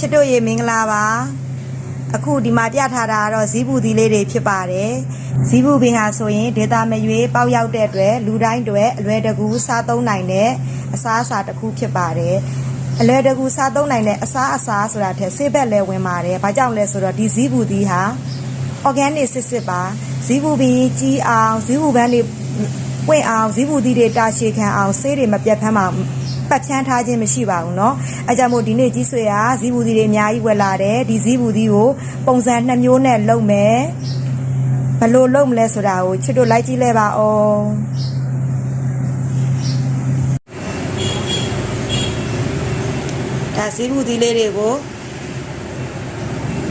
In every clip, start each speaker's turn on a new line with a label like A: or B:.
A: ချစ်တို့ရေမင်္ဂလာပါအခုဒီမှာပြထားတာကတော့ဇီးဘူးသီးလေးတွေဖြစ်ပါတယ်ဇီးဘူးပင်ဟာဆိုရင်ဒေတာမရွေးပေါက်ရောက်တဲ့အတွက်လူတိုင်းတွေအလွယ်တကူစားသုံးနိုင်တဲ့အစားအစာတစ်ခုဖြစ်ပါတယ်အလွယ်တကူစားသုံးနိုင်တဲ့အစားအစာဆိုတာထက်ဆေးဘက်လည်းဝင်ပါတယ်ဘာကြောင့်လဲဆိုတော့ဒီဇီးဘူးသီးဟာ organic စစ်စစ်ပါဇီးဘူးပင်ကြီးအောင်ဇီးဘူးပန်းတွေပွင့်အောင်ဇီးဘူးသီးတွေတာရှည်ခံအောင်ဆေးတွေမပြတ်ဖမ်းပါ ပတ်ချမ်းထားခြင်းမရှိပါဘူးเนาะအဲကြောင့်မို့ဒီနေ့ကြီးဆွေကဇီးဘူးသီးတွေအများကြီးဝယ်လာတယ်ဒီဇီးဘူးသီးကိုပုံစံနှစ်မျိုးနဲ့လုပ်မယ်ဘယ်လိုလုပ်မလဲဆိုတာကိုချစ်တို့လိုက်ကြည့်လဲပါအောင်ဒါဇီးဘူးသီးလေးတွေကို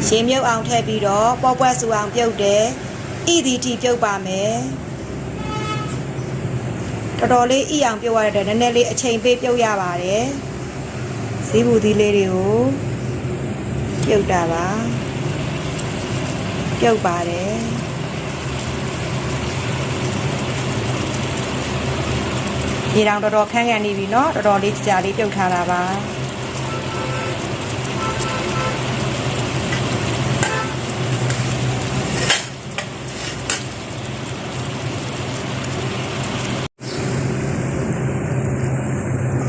A: ရေမြုပ်အောင်ထည့်ပြီးတော့ပေါ့ပွက်ဆူအောင်ပြုတ်တယ်ဣဒီတီပြုတ်ပါမယ် တော်တော်လေးဣအောင်ပြုတ်ရတဲ့အတွက်နည်းနည်းလေးအချိန်ပေးပြုတ်ရပါတယ်ဇီးဘူးသီးလေးတွေကိုပြုတ်တာပါပြုတ်ပါတယ်ရေတောင်တော်တော်ခန်းခန်းနေပြီเนาะတော်တော်လေးကြာလေးပြုတ်ထားတာပါ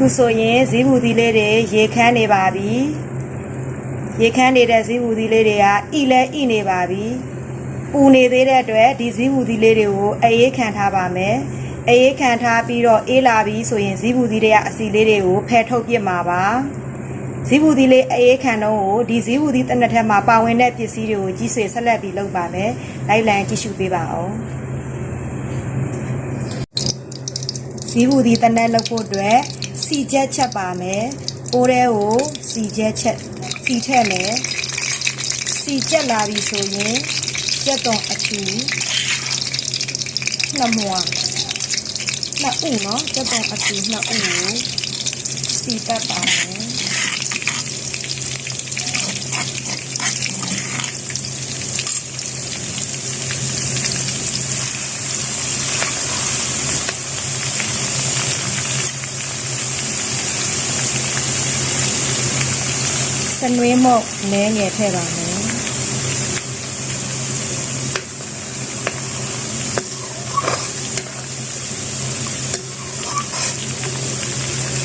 A: ခုဆိုရင်ဇီးဘူးသီးလေးတွေရေခမ်းနေပါပြီရေခမ်းနေတဲ့ဇီးဘူးသီးလေးတွေကဣလဲဣနေပါပြီပူနေသေးတဲ့အတွက်ဒီဇီးဘူးသီးလေးတွေကိုအေးခံထားပါမယ်အေးခံထားပြီးတော့အေးလာပြီဆိုရင်ဇီးဘူးသီးတွေကအစီလေးတွေကိုဖယ်ထုတ်ပြစ်မှာပါဇီးဘူးသီးလေးအေးခံတော့ကိုဒီဇီးဘူးသီးတစ်နက်ထဲမှာပါဝင်တဲ့ပစ္စည်းတွေကိုကြီးဆွေဆက်လက်ပြီးလုပ်ပါမယ်လိုက်လံကြည့်ရှုပေးပါအောင်ဇီးဘူးဒီတနက်လောက်ဖို့အတွက် စီချက်ချက်ပါမယ်။ပိုးထဲကိုစီချက်ချက်စီထည့်မယ်။စီချက်လာပြီဆိုရင်ကြက်သွန်အချူနှစ်မွာနှစ်ဥနော်ကြက်သွန်အချူနှစ်ဥကိုစီတက်ပါမယ်။ စ နှွေးမော့နဲငယ်ထည့်ပါမယ်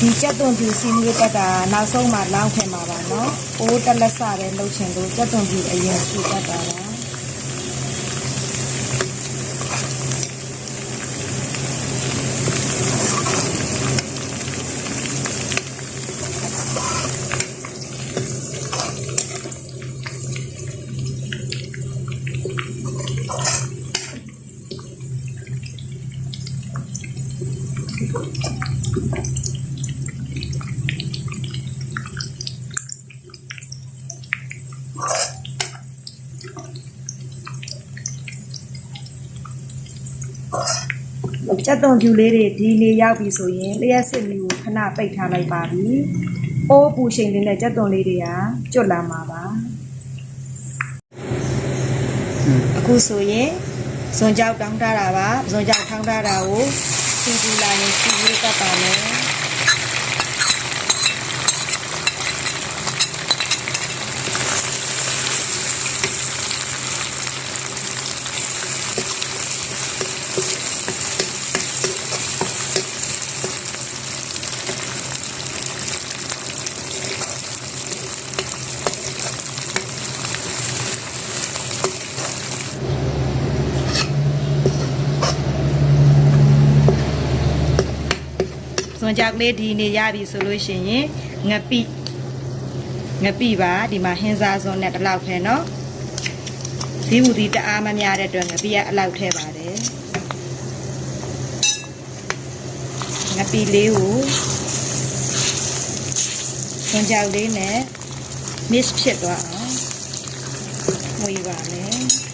A: ဒီကြက်သွန်ပြူစီမီတက်တာနောက်ဆုံးမှလောင်းခင်ပါပါနော်။အိုးတက်လက်စပဲလှုပ်ချင်လို့ကြက်သွန်ပြူအရင်စုတက်တာပါ ကြက်သွန်ဖြူလေးတွေဒီနေရောက်ပြီဆိုရင်လျှက်စစ်မီကိုခဏပိတ်ထားလိုက်ပါပြီ။အိုးပူချိန်လေးနဲ့ကြက်သွန်လေးတွေကကျွတ်လာမှာပါ။အခုဆိုရင်ဇွန်ကြောက်တောင်းထားတာပါ။ဇွန်ကြောက်ထောင်းထားတာကိုစီပူလာရင်စီလေးကပ်ပါမယ်။ စွန်ကြောက်လေးဒီနေရပြီဆိုလို့ရှိရင်ငပိငပိပါဒီမှာဟင်းစားစွန်နဲ့တစ်လောက်ထဲเนาะဇီးဘူးဒီတအားမများတဲ့အတွက်ငပိကအလောက်ထဲပါတယ်ငပိလေးကိုစွန်ကြောက်လေးနဲ့ mix ဖြစ်သွားအောင်မွေးပါမယ်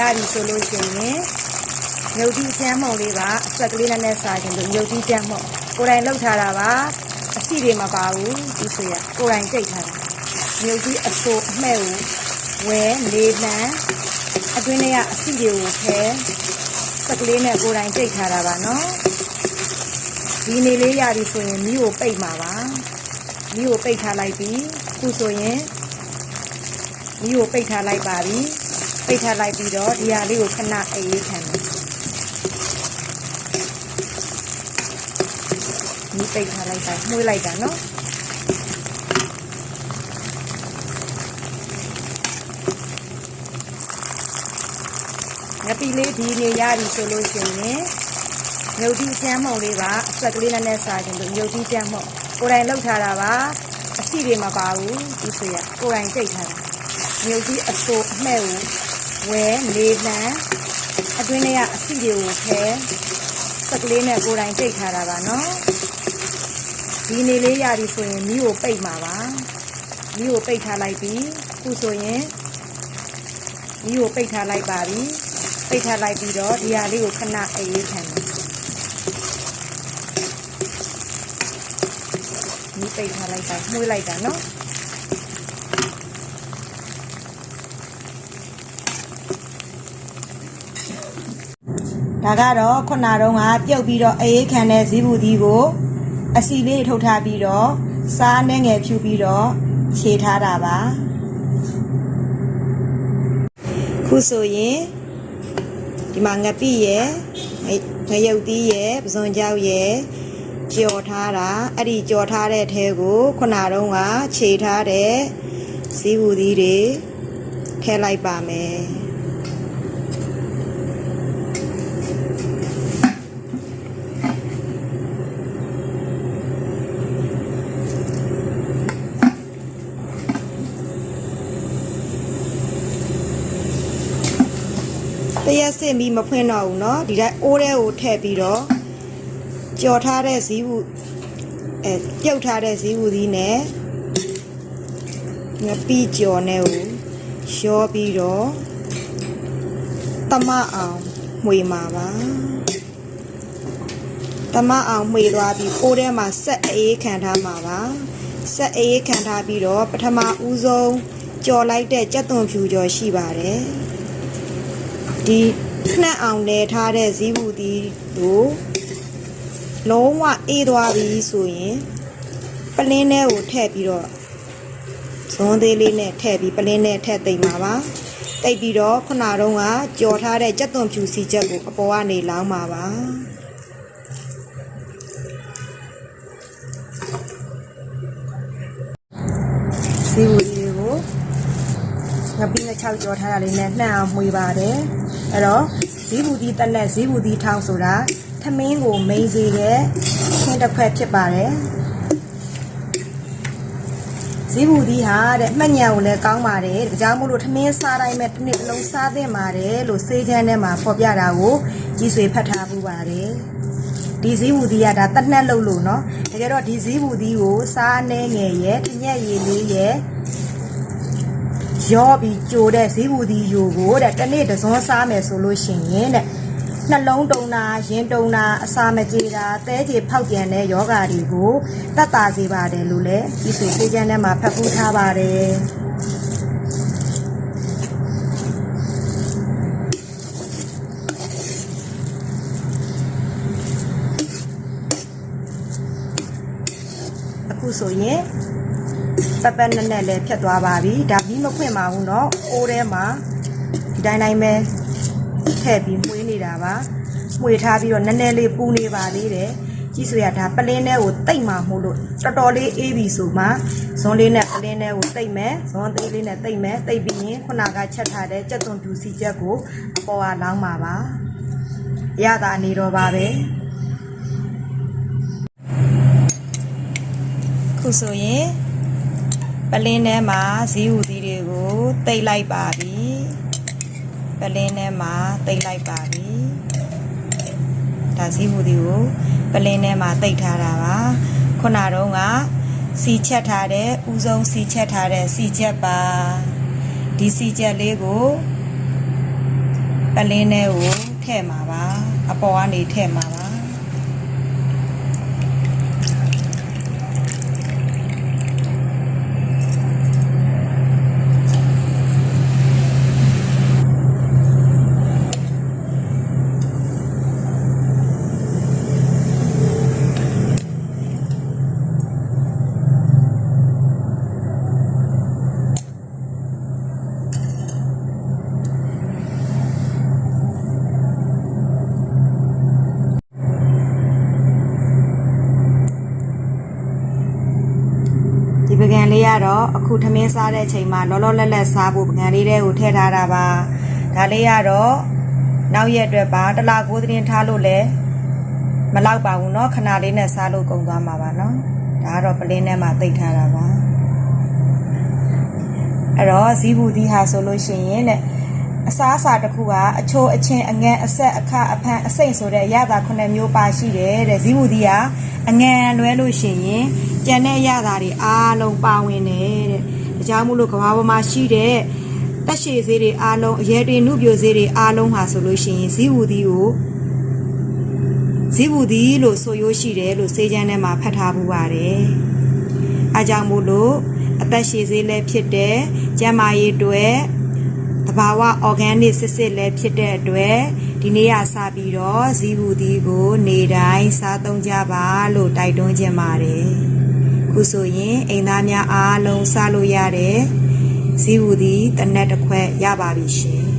A: ရပြီဆိုလို့ရှိရင်မြုပ်တိကျမ်းမုံလေးပါအဆက်ကလေးနဲ့နဲ့စားခြင်းလို့မြုပ်တိကျမ်းမုံကိုယ်တိုင်လှုပ်ထားတာပါအစီတွေမပါဘူးဒီဆိုရကိုယ်တိုင်ကြိတ်ထားတာမြုပ်တိအစိုးအမဲ့ကိုဝဲနေလန်းအတွင်းထဲကအစီတွေကိုဖဲစက်ကလေးနဲ့ကိုယ်တိုင်ကြိတ်ထားတာပါနော်ဒီနေလေးရပြီဆိုရင်မိကိုပိတ်မှာပါမိကိုပိတ်ထားလိုက်ပြီခုဆိုရင်မိကိုပိတ်ထားလိုက်ပါပြီ ပိတ်ထားလိုက်ပြီးတော့ဒီဟာလေးကိုခဏအေးခံမယ်မိပိတ်ထားလိုက်တာနှွေးလိုက်တာနော်ငပီလေးဒီနေရပြီဆိုလို့ရှိရင်မြုပ်တိကျမ်းမုံလေးပါအဆက်ကလေးနဲ့နဲ့စားခြင်းလို့မြုပ်တိကျမ်းမုံကိုယ်တိုင်လှုပ်ထားတာပါအစီတွေမပါဘူးဒီဆိုရကိုယ်တိုင်ကြိတ်ထားတာမြုပ်တိအစိုးအမဲ့ကို ဝဲနေလန်းအတွင်းထဲကအစီတွေကိုဖဲစက်ကလေးနဲ့ကိုယ်တိုင်ကြိတ်ထားတာပါနော်ဒီနေလေးရပြီဆိုရင်မိကိုပိတ်မှာပါမိကိုပိတ်ထားလိုက်ပြီခုဆိုရင်မိကိုပိတ်ထားလိုက်ပါပြီပိတ်ထားလိုက်ပြီးတော့ဒီဟာလေးကိုခဏအေးခံမယ်မိပိတ်ထားလိုက်ပါမှုေးလိုက်တာနော် ဒါကတော့ခုနတုန်းကပြုတ်ပြီးတော့အေးခံတဲ့ဇီးဘူးဒီကိုအစီလေးထုတ်ထားပြီးတော့စားနှဲငယ်ဖြူပြီးတော့ခြေထားတာပါခုဆိုရင်ဒီမှာငပိရယ်ငရုတ်သီးရယ်ပစွန်ကြောက်ရယ်ကြော်ထားတာအဲ့ဒီကြော်ထားတဲ့ထဲကိုခုနတုန်းကခြေထားတဲ့ဇီးဘူးဒီတွေထည့်လိုက်ပါမယ် တရက်စစ်ပြီးမဖွင့်တော့ဘူးเนาะဒီတိုင်းအိုးထဲကိုထည့်ပြီးတော့ကြော်ထားတဲ့ဇီးဘူးအဲပြုတ်ထားတဲ့ဇီးဘူးသီးနဲ့ငပီကြော်နဲ့ကိုရောပြီးတော့တမအောင်မှွေမှာပါတမအောင်မှွေသွားပြီးအိုးထဲမှာဆက်အေးခံထားမှာပါဆက်အေးခံထားပြီးတော့ပထမဦးဆုံးကြော်လိုက်တဲ့ကြက်သွန်ဖြူကြော်ရှိပါတယ် ဒီနှက်အောင်လဲထားတဲ့ဇီးဘူးတီကိုလုံးဝအေးသွားပြီဆိုရင်ပလင်းထဲကိုထည့်ပြီးတော့ဇွန်သေးလေးနဲ့ထည့်ပြီးပလင်းနဲ့ထည့်သိမ့်ပါပါတိတ်ပြီးတော့ခုနတုန်းကကြော်ထားတဲ့ကြက်သွန်ဖြူစီချက်ကိုအပေါ်ကနေလောင်းပါပါဇီးဘူးတီကိုငပိနဲ့6ကြောထားတာလေးနဲ့နှံ့အောင်မှွေပါတယ် အဲ့တော့ဇီးဘူးဒီတက်နဲ့ဇီးဘူးဒီထောင်းဆိုတာသမင်းကိုမိန်စေတဲ့ခင်းတစ်ခွက်ဖြစ်ပါတယ်ဇီးဘူးဒီဟာတဲ့မှတ်ညံကိုလည်းကောင်းပါတယ်ဒါကြောင့်မို့လို့သမင်းစားတိုင်းမဲ့တစ်နေ့တစ်လုံးစားသင့်ပါတယ်လို့စေးချမ်းထဲမှာဖော်ပြတာကိုကြီးဆွေဖတ်ထားပူပါတယ်ဒီဇီးဘူးဒီကဒါတက်နှက်လို့လို့เนาะတကယ်တော့ဒီဇီးဘူးဒီကိုစားနေငယ်ရဲ့တညက်ရည်လေးရဲ့ ရောပြီးကြိုတဲ့ဈေးဘူးဒီယိုကိုတဲ့တစ်နေ့တစ်စုံစားမယ်ဆိုလို့ရှိရင်တဲ့နှလုံးတုံတာရင်တုံတာအစာမကြေတာတဲကြေဖောက်ပြန်တဲ့ယောဂါတွေကိုတတ်တာစေပါတယ်လို့လည်းဒီဆွေစေချမ်းထဲမှာဖတ်ဖူးထားပါတယ်အခုဆိုရင် ပက်ပက်နဲ့နဲ့လည်းဖြတ်သွားပါပြီဒါပြီးမဖွင့်ပါဘူးเนาะအိုးထဲမှာဒီတိုင်းတိုင်းပဲထည့်ပြီးမှွေးနေတာပါမှွေထားပြီးတော့နည်းနည်းလေးပူနေပါသေးတယ်ကြီးဆိုရဒါပလင်းထဲကိုတိတ်မှမို့လို့တော်တော်လေးအေးပြီဆိုမှဇွန်လေးနဲ့ပလင်းထဲကိုတိတ်မယ်ဇွန်သေးလေးနဲ့တိတ်မယ်တိတ်ပြီးရင်ခုနကချက်ထားတဲ့ကြက်သွန်ပြူစီချက်ကိုအပေါ်ကလောင်းပါပါရတာနေတော့ပါပဲခုဆိုရင် ပလင်းထဲမှာဇီးဟူသီးတွေကိုတိတ်လိုက်ပါပြီပလင်းထဲမှာတိတ်လိုက်ပါပြီဒါဇီးဘူးဒီကိုပလင်းထဲမှာတိတ်ထားတာပါခုနတော့ကစီချက်ထားတဲ့ဥဆုံးစီချက်ထားတဲ့စီချက်ပါဒီစီချက်လေးကိုပလင်းထဲကိုထည့်မှာပါအပေါ်ကနေထည့်မှာပါ ဒီပကံလေးက တော့အခုထမင်းစားတဲ့အချိန်မှာလောလောလတ်လတ်စားဖို့ပကံလေးတွေကိုထည့်ထားတာပါဒါလေးကတော့နောက်ရက်အတွက်ပါတစ်လားကိုးသတင်းထားလို့လဲမလောက်ပါဘူးเนาะခဏလေးနဲ့စားလို့ကုန်သွားမှာပါเนาะဒါကတော့ပလင်းထဲမှာတိတ်ထားတာပါအဲ့တော့ဇီးဘူးဒီဟာဆိုလို့ရှိရင်တဲ့ အစားအစာတစ်ခုကအချိုးအချင်းအငန်အဆက်အခအဖန်အစိမ့်ဆိုတဲ့ရတာခုနှစ်မျိုးပါရှိတယ်တဲ့ဇီးဘူးဒီကအငန်လွဲလို့ရှိရင်ကြံတဲ့ရတာတွေအားလုံးပါဝင်တယ်တဲ့ဒါကြောင့်မို့လို့ကဘာပေါ်မှာရှိတဲ့တက်ရှည်သေးတွေအားလုံးအရဲတွေနှုတ်ပြိုသေးတွေအားလုံးဟာဆိုလို့ရှိရင်ဇီးဘူးဒီကိုဇီးဘူးဒီလို့ဆိုရိုးရှိတယ်လို့စေချမ်းထဲမှာဖတ်ထားမှုပါတယ်အားကြောင့်မို့လို့အသက်ရှည်သေးလည်းဖြစ်တယ်ကျန်းမာရေးအတွက်တ ဘာဝ organic စစ်စစ်လည်းဖြစ်တဲ့အတွက်ဒီနေ့ကစပြီးတော့ဇီးဘူးဒီကို နေတိုင်းစားသုံးကြပါလို့တိုက်တွန်းခြင်းပါတယ်ခုဆိုရင်အိမ်သားများအားလုံးစားလို့ရတဲ့ဇီးဘူးဒီတစ်နက်တစ်ခွက်ရပါပြီရှင်